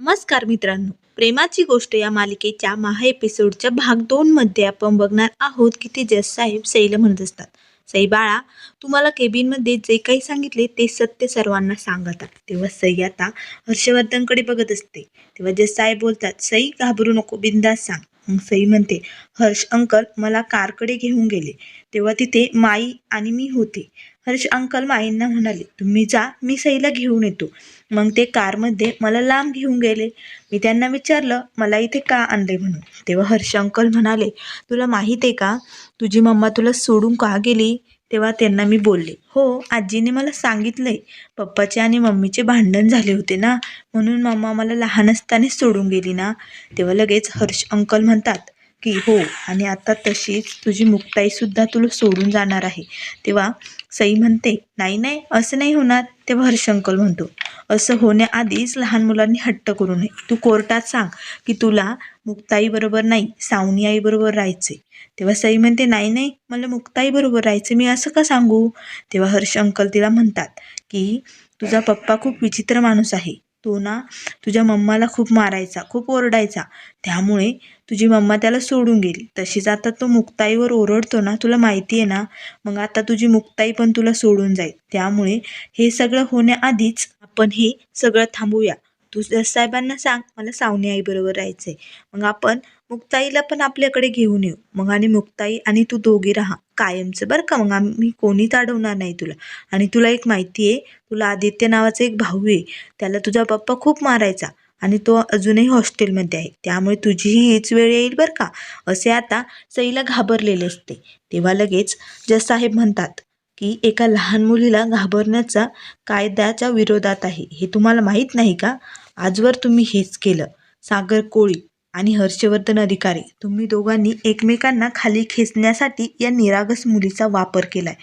नमस्कार मित्रांनो. प्रेमाची गोष्ट या मालिकेच्या महा एपिसोडच्या भाग दोन मध्ये आपण बघणार आहोत की ते जस साहेब सईला म्हणत असतात. सई बाळा तुम्हाला केबिनमध्ये जे काही सांगितले ते सत्य सर्वांना सांगतात. तेव्हा सई आता हर्षवर्धनकडे बघत असते. तेव्हा जस साहेब बोलतात सई घाबरू नको बिंदास सांग. सई म्हणते हर्ष अंकल मला कारकडे घेऊन गेले. तेव्हा तिथे माई आणि मी होते. हर्ष अंकल माईंना म्हणाले तुम्ही जा मी सईला घेऊन येतो. मग ते कारमध्ये मला लांब घेऊन गेले. मी त्यांना विचारलं मला इथे का आणले म्हणून? तेव्हा हर्ष अंकल म्हणाले तुला माहीत आहे का? तुझी मम्मा तुला सोडून का गेली? तेव्हा त्यांना मी बोलले हो आजीने मला सांगितलंय पप्पाचे आणि मम्मीचे भांडण झाले होते ना म्हणून मम्मा मला लहान असतानाच सोडून गेली ना. तेव्हा लगेच हर्ष अंकल म्हणतात की हो आणि आता तशीच तुझी मुक्ताईसुद्धा तुला सोडून जाणार आहे. तेव्हा सई म्हणते नाही नाही असं नाही होणार तेव्हा हर्ष अंकल म्हणतो. असं होण्याआधीच लहान मुलांनी हट्ट करू नये. तू कोर्टात सांग की तुला मुक्ताईबरोबर नाही सावनी आईबरोबर राहायचे तेव्हा सई म्हणते नाही नाही मला मुक्ताईबरोबर राहायचे मी असं का सांगू? तेव्हा हर्ष अंकल तिला म्हणतात की तुझा पप्पा खूप विचित्र माणूस आहे. तो ना तुझ्या मम्माला खूप मारायचा खूप ओरडायचा. त्यामुळे तुझी मम्मा त्याला सोडून गेली. तशीच आता तो मुक्ताईवर ओरडतो ना तुला माहिती आहे ना मग आता तुझी मुक्ताई पण तुला सोडून जाईल. त्यामुळे हे सगळं होण्याआधीच आपण हे सगळं थांबूया. तू साहेबांना सांग मला सावनी आईबरोबर राहायचं आहे मग आपण मुक्ताईला पण आपल्याकडे घेऊन येऊ. मग आणि मुक्ताई आणि तू दोघी राहा. कायमचं बरं का? मग आम्ही कोणीच अडवणार नाही तुला. आणि तुला एक माहिती आहे तुला आदित्य नावाचा एक भाऊ आहे. त्याला तुझा पप्पा खूप मारायचा. आणि तो अजूनही हॉस्टेलमध्ये आहे. त्यामुळे तुझीही हीच वेळ येईल बरं का? असे आता सईला घाबरलेले असते. तेव्हा लगेच जज साहेब म्हणतात की एका लहान मुलीला घाबरण्याचा कायद्याच्या विरोधात आहे. हे तुम्हाला माहीत नाही का? आजवर तुम्ही हेच केलं. सागर कोळी आणि हर्षवर्धन अधिकारी तुम्ही दोघांनी एकमेकांना खाली खेचण्यासाठी या निरागस मुलीचा वापर केलाय.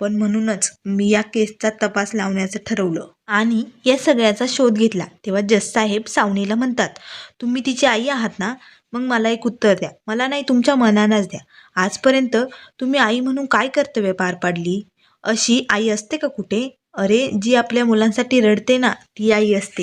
पण म्हणूनच मी या केसचा तपास लावण्याचं ठरवलं आणि या सगळ्याचा शोध घेतला. तेव्हा जज साहेब सावनीला म्हणतात तुम्ही तिची आई आहात ना? मग मला एक उत्तर द्या. मला नाही तुमच्या मनानंच द्या. आजपर्यंत तुम्ही आई म्हणून काय कर्तव्य पार पाडली? अशी आई असते का कुठे? अरे जी आपल्या मुलांसाठी रडते ना ती आई असते.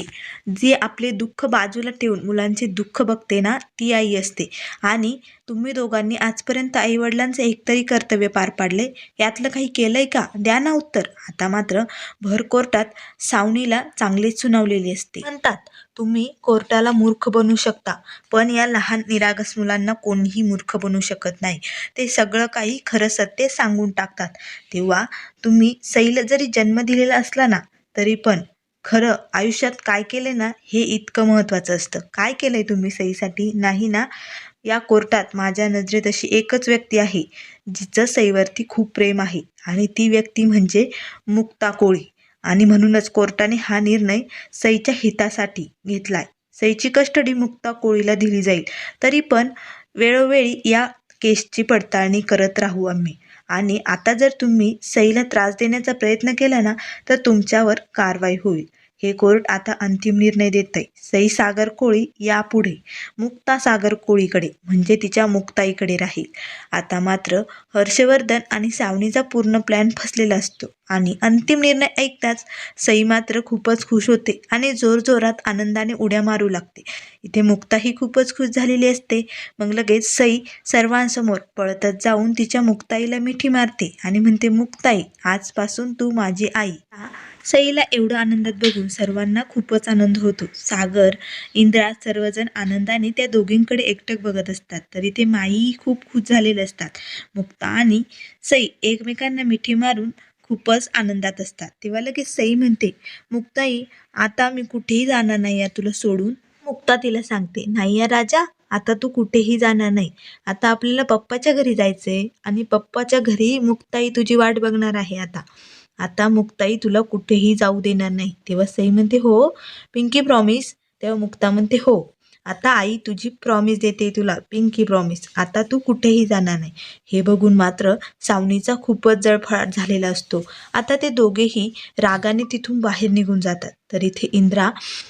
जी आपले दुःख बाजूला ठेवून मुलांचे दुःख बघते ना ती आई असते. आणि तुम्ही दोघांनी आजपर्यंत आईवडिलांचं एकतरी कर्तव्य पार पाडले यातलं काही केलंय का? द्या ना उत्तर. आता मात्र भर कोर्टात सावनीला चांगलीच सुनावलेली असते. म्हणतात तुम्ही कोर्टाला मूर्ख बनू शकता पण या लहान निरागस मुलांना कोणीही मूर्ख बनू शकत नाही. ते सगळं काही खरं सत्य सांगून टाकतात. तेव्हा तुम्ही सैल जरी जन्म दिलेला असला ना तरी पण खरं आयुष्यात काय केलं ना हे इतकं महत्त्वाचं असतं. काय केलं आहे तुम्ही सईसाठी नाही ना? या कोर्टात माझ्या नजरेत अशी एकच व्यक्ती आहे जिचं सईवरती खूप प्रेम आहे. आणि ती व्यक्ती म्हणजे मुक्ता कोळी. आणि म्हणूनच कोर्टाने हा निर्णय सईच्या हितासाठी घेतलाय. सईची कस्टडी मुक्ता कोळीला दिली जाईल. तरी पण वेळोवेळी या केसची पडताळणी करत राहू आम्ही. आणि आता जर तुम्ही सईला त्रास देण्याचा प्रयत्न केला ना तर तुमच्यावर कारवाई होईल. हे कोर्ट आता अंतिम निर्णय देत आहे सई सागर कोळी यापुढे मुक्ता सागर कोळीकडे म्हणजे तिच्या मुक्ताईकडे राहील. आता मात्र हर्षवर्धन आणि सावनीचा पूर्ण प्लॅन फसलेला असतो. आणि अंतिम निर्णय ऐकताच सई मात्र खूपच खुश होते आणि जोरजोरात आनंदाने उड्या मारू लागते. इथे मुक्ताही खूपच खुश झालेली असते. मग लगेच सई सर्वांसमोर पळतच जाऊन तिच्या मुक्ताईला मिठी मारते आणि म्हणते मुक्ताई आजपासून तू माझी आई. सईला एवढं आनंदात बघून सर्वांना खूपच आनंद होतो. सागर इंद्रा सर्वजण आनंदाने त्या दोघींकडे एकटक बघत असतात. तरी ते माईही खूप खुश झालेले असतात. मुक्ता आणि सई एकमेकांना मिठी मारून खूपच आनंदात असतात. तेव्हा लगेच सई म्हणते मुक्ताई आता मी कुठेही जाणार नाही या तुला सोडून. मुक्ता तिला सांगते नाही या राजा आता तू कुठेही जाणार नाही. आता आपल्याला पप्पाच्या घरी जायचंय आणि पप्पाच्या घरी मुक्ताई तुझी वाट बघणार आहे आता. आता मुक्ताई तुला कुठेही जाऊ देणार नाही. तेव्हा सई म्हणते हो पिंकी प्रॉमिस तेव्हा मुक्ता म्हणते हो आता आई तुझी प्रॉमिस देते तुला पिंकी प्रॉमिस आता तू कुठेही जाणार नाही. हे बघून मात्र सावनीचा खूपच जळफळाट झालेला असतो. आता ते दोघेही रागाने तिथून बाहेर निघून जातात. तर इथे इंद्रा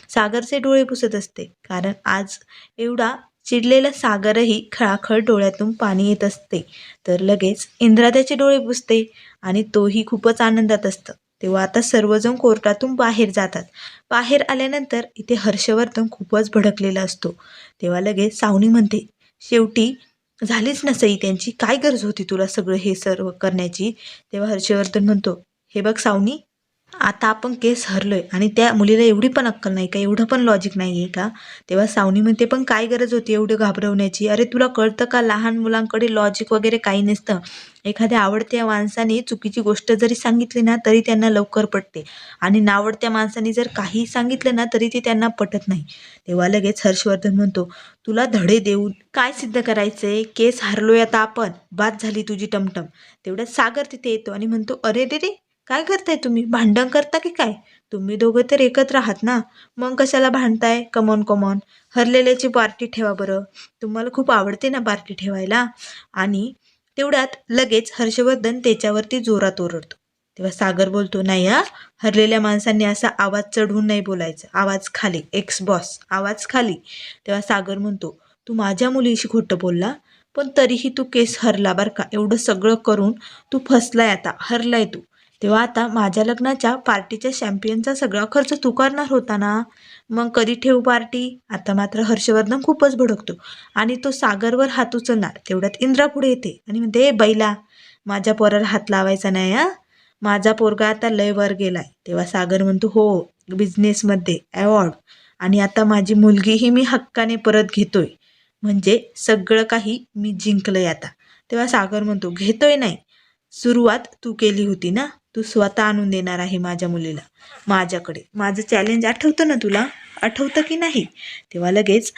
सागरचे डोळे पुसत असते. कारण आज एवढा चिडलेला सागरही खळाखळ डोळ्यातून पाणी येत असते. तर लगेच इंद्रा त्याचे डोळे पुसते आणि तोही खूपच आनंदात असतं. तेव्हा आता सर्वजण कोर्टातून बाहेर जातात. बाहेर आल्यानंतर इथे हर्षवर्धन खूपच भडकलेला असतो. तेव्हा लगेच सावनी म्हणते शेवटी झालीच नसई त्यांची. काय गरज होती तुला सगळं हे सर्व करण्याची? तेव्हा हर्षवर्धन म्हणतो हे बघ सावनी आता आपण केस हरलोय आणि त्या मुलीला एवढी पण अक्कल नाही का? एवढं पण लॉजिक नाही आहे का? तेव्हा सावनी म्हणते पण काय गरज होती एवढं घाबरवण्याची? अरे तुला कळतं का लहान मुलांकडे लॉजिक वगैरे काही नसतं? एखाद्या आवडत्या माणसाने चुकीची गोष्ट जरी सांगितली ना तरी त्यांना लवकर पटते. आणि नावडत्या माणसाने जर काही सांगितलं ना तरी ते त्यांना पटत नाही. तेव्हा लगेच हर्षवर्धन म्हणतो तुला धडे देऊन काय सिद्ध करायचंय? केस हरलोय आता आपण. बाद झाली तुझी टमटम. तेवढ्यात सागर तिथे येतो आणि म्हणतो अरे रे रे काय करताय तुम्ही? भांडण करता की काय? तुम्ही दोघं तर एकत्र आहात ना? मग कशाला भांडताय? कमॉन कमॉन हरलेल्याची पार्टी ठेवा बरं. तुम्हाला खूप आवडते ना पार्टी ठेवायला? आणि तेवढ्यात लगेच हर्षवर्धन त्याच्यावरती जोरात ओरडतो. तेव्हा सागर बोलतो नाही हा. हरलेल्या माणसांनी असा आवाज चढवून नाही बोलायचं. आवाज खाली. एक्स बॉस आवाज खाली. तेव्हा सागर म्हणतो तू माझ्या मुलीशी खोटं बोलला? पण तरीही तू केस हरला बरं का? एवढं सगळं करून तू फसलाय आता. हरलाय तू. तेव्हा आता माझ्या लग्नाच्या पार्टीच्या शॅम्पियनचा सगळा खर्च तू करणार होता ना? मग कधी ठेवू पार्टी? आता मात्र हर्षवर्धन खूपच भडकतो आणि तो सागरवर हात उचलणार. तेवढ्यात इंद्रा पुढे येते आणि म्हणते "ए बैला माझ्या पोराला हात लावायचा नाही हा? माझा पोरगा आता लय वर गेलाय. तेव्हा सागर म्हणतो हो बिझनेसमध्ये अवॉर्ड. आणि आता माझी मुलगीही मी हक्काने परत घेतोय. म्हणजे सगळं काही मी जिंकलंय आता. तेव्हा सागर म्हणतो घेतोय नाही. सुरुवात तू केली होती ना? तू स्वतः आणून देणार आहे माझ्या मुलीला माझ्याकडे. माझं चॅलेंज आठवतं ना तुला? आठवतं की नाही? तेव्हा लगेच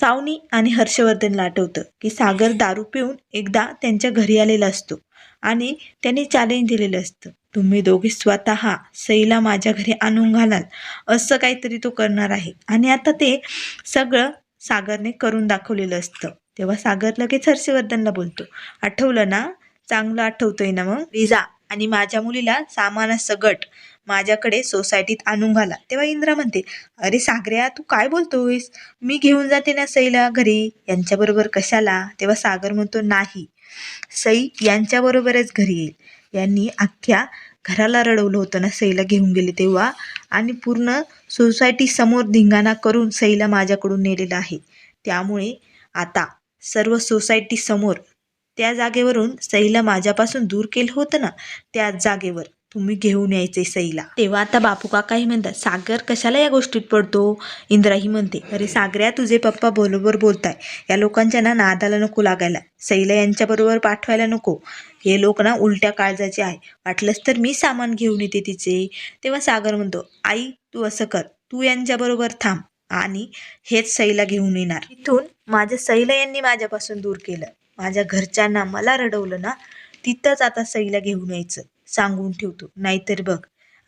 सावनी आणि हर्षवर्धनला आठवतं की सागर दारू पिऊन एकदा त्यांच्या घरी आलेला असतो आणि त्यांनी चॅलेंज दिलेलं असतं. तुम्ही दोघे स्वतः सईला माझ्या घरी आणून घालाल असं काहीतरी तो करणार आहे. आणि आता ते सगळं सागरने करून दाखवलेलं असतं. तेव्हा सागर लगेच हर्षवर्धनला बोलतो आठवलं ना? चांगलं आठवतंय ना मग? रिजा आणि माझ्या मुलीला सामानासकट माझ्याकडे सोसायटीत आणून घाला. तेव्हा इंद्रा म्हणते अरे सागऱ्या तू काय बोलतोयस? मी घेऊन जाते ना सईला घरी. यांच्याबरोबर कशाला? तेव्हा सागर म्हणतो नाही. सई यांच्याबरोबरच घरी येईल. यांनी अख्ख्या घराला रडवलं होतं ना सईला घेऊन गेले तेव्हा. आणि पूर्ण सोसायटी समोर धिंगाणा करून सईला माझ्याकडून नेलेलं आहे. त्यामुळे आता सर्व सोसायटी समोर त्या जागेवरून सईला माझ्यापासून दूर केलं होतं ना त्याच जागेवर तुम्ही घेऊन यायचे सईला. तेव्हा आता बापू काकाही म्हणतात सागर कशाला या गोष्टीत पडतो? इंद्राही म्हणते अरे सागऱ्या तुझे पप्पा बरोबर बोलताय. या लोकांच्या ना नादाला नको लागायला. सईला यांच्याबरोबर पाठवायला नको. हे लोक ना उलट्या काळजाचे आहे. वाटलंच तर मी सामान घेऊन येते तिचे. तेव्हा सागर म्हणतो आई तू असं कर. तू यांच्याबरोबर थांब आणि हेच सईला घेऊन येणार. इथून माझ्या सईला यांनी माझ्यापासून दूर केलं. माझ्या घरच्यांना मला रडवलं ना तिथंच आता सईला घेऊन यायचं सांगून ठेवतो. नाहीतर बघ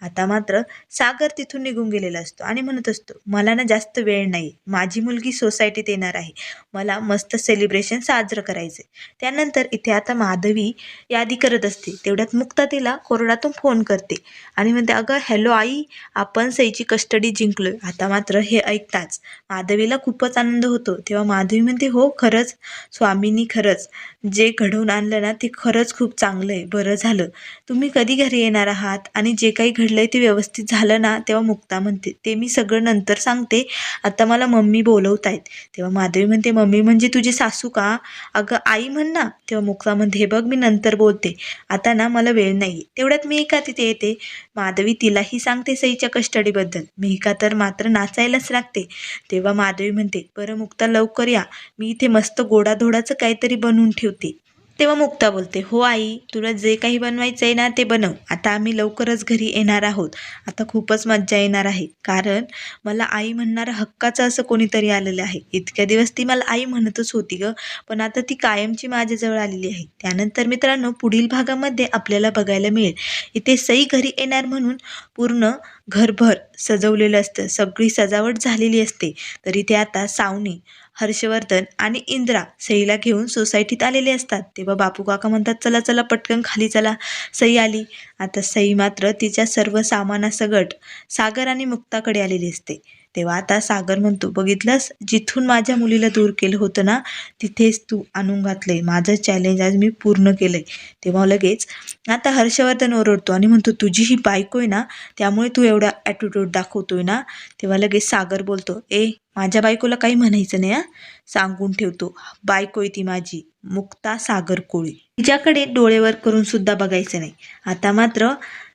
आता मात्र सागर तिथून निघून गेलेला असतो आणि म्हणत असतो मला ना जास्त वेळ नाही माझी मुलगी सोसायटीत येणार आहे मला मस्त सेलिब्रेशन साजरं करायचं त्यानंतर इथे आता माधवी यादी करत असते तेवढ्यात मुक्ता तिला कोरडातून फोन करते आणि म्हणते अगं हॅलो आई आपण सईची कस्टडी जिंकलोय आता मात्र हे ऐकताच. माधवीला खूपच आनंद होतो तेव्हा माधवी म्हणते हो खरंच स्वामींनी खरंच जे घडवून आणलं ना ते खरंच खूप चांगलं आहे बरं झालं. तुम्ही कधी घरी येणार आहात? आणि जे काही लय ते व्यवस्थित झालं ना तेव्हा मुक्ता म्हणते ते मी सगळं नंतर सांगते. आता मला मम्मी बोलवत आहेत तेव्हा माधवी म्हणते मम्मी म्हणजे तुझी सासू का? अगं आई म्हण ना. तेव्हा मुक्ता म्हणते हे बघ मी नंतर बोलते. आता ना मला वेळ नाही तेवढ्यात मी तिथे येते. माधवी तिलाही सांगते सईच्या कस्टडीबद्दल. मिहिका तर मात्र नाचायलाच लागते. तेव्हा माधवी म्हणते बरं मुक्ता लवकर या. मी इथे मस्त गोडाधोडाचं काहीतरी बनवून ठेवते. तेव्हा मुक्ता बोलते हो आई तुला जे काही बनवायचं आहे ना ते बनव. आता आम्ही लवकरच घरी येणार आहोत. आता खूपच मज्जा येणार आहे. कारण मला आई म्हणणारं हक्काचं असं कोणीतरी आलेलं आहे. इतक्या दिवस ती मला आई म्हणतच होती ग. पण आता ती कायमची माझ्याजवळ आलेली आहे. त्यानंतर मित्रांनो पुढील भागामध्ये आपल्याला बघायला मिळेल. इथे सई घरी येणार म्हणून पूर्ण घरभर सजवलेलं असतं. सगळी सजावट झालेली असते. तर इथे आता सावनी हर्षवर्धन आणि इंद्रा सईला घेऊन सोसायटीत आलेले असतात. तेव्हा बापू काका म्हणतात चला चला पटकन खाली चला. सई आली. आता सई मात्र तिच्या सर्व सामानासगट सागर आणि मुक्ताकडे आलेली असते. तेव्हा आता सागर म्हणतो बघितलंस? जिथून माझ्या मुलीला दूर केलं होतं ना तिथेच तू आणून घातलंय. माझं चॅलेंज आज मी पूर्ण केलंय. तेव्हा लगेच आता हर्षवर्धन ओरडतो आणि म्हणतो तुझी ही बायको आहे ना त्यामुळे तू एवढा ॲटिट्यूड दाखवतोय ना. तेव्हा लगेच सागर बोलतो ए माझ्या बायकोला काही म्हणायचं नाही हा? सांगून ठेवतो. बायको आहे ती माझी मुक्ता सागर कोळी. तिच्याकडे डोळेवर करून सुद्धा बघायचं नाही. आता मात्र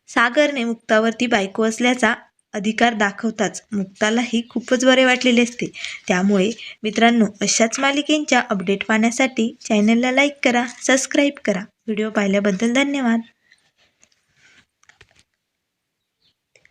सागरने मुक्तावरती बायको असल्याचा अधिकार दाखवताच मुक्तालाही खूपच बरे वाटलेले असते. त्यामुळे मित्रांनो अशाच मालिकेंच्या अपडेट पाहण्यासाठी चॅनलला लाईक करा सबस्क्राईब करा. व्हिडिओ पाहिल्याबद्दल धन्यवाद.